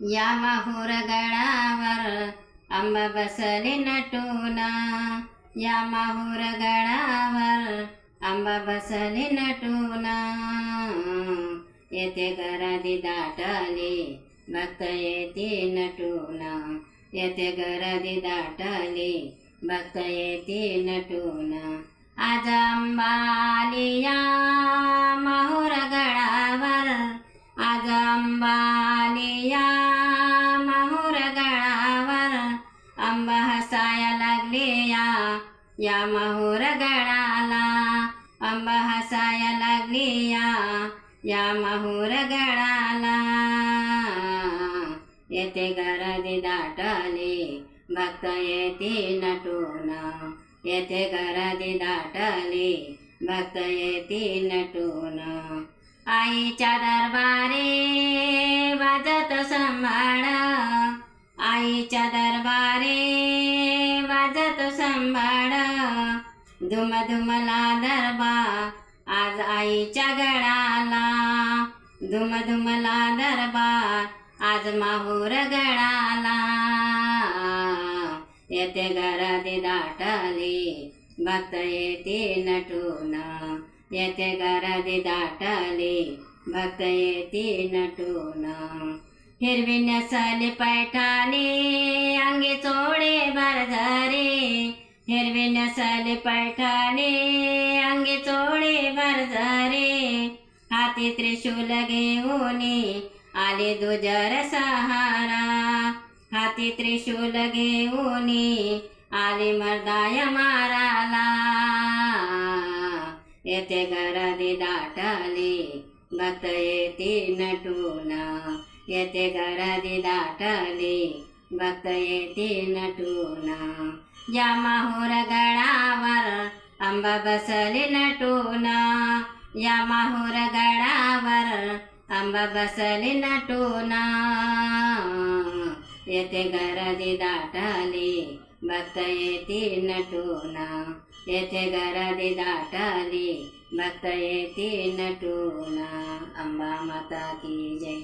या माहूर गडावर आंबा बसले नटूना. या माहूर गडावर आंबा बसले नटूना. येथे घरादी दाटले भक्त येते नटूना. येथे घरादी दाटले भक्त येते नटूना. आज अंबालिया या माहूर गडाला आंबा हसाया लागली या या माहूर गडाला येते घरादी दाटले. भक्त येते नटून येथे घरादी दाटले. भक्त येते नटून आईच्या दरबारे वाजत सांभाळ. आईच्या दरबारे वाजत सांभाळ. धुम धुमला आज आईच्या गडाला. धुम धुमला दरबा आज माहूर गडाला. येते घरादी दाटले भक्त येते नटून. येते घरादी दाटले भक्त येते नटून. हिरवी नसली पैठाली अंगी चोळे भरझरी. हिरवे नसाले पैठाने अंगे चोळे भरझरे हाती त्रिशूल घेऊन आले दुजर सहारा. हाती त्रिशूल घेऊन आले मर्दाय माराला. येते घरादी दाटले भक्त येते नटूना. येते घरादी दाटले भक्त येते नटूना. गडावर आंबा बसले नटूना या माहूर गडावर आंबा बसले नटूना येते घरादी दाटले भक्त येते नटूना येते घरादी दाटले भक्त येते नटूना अंबा माता की जय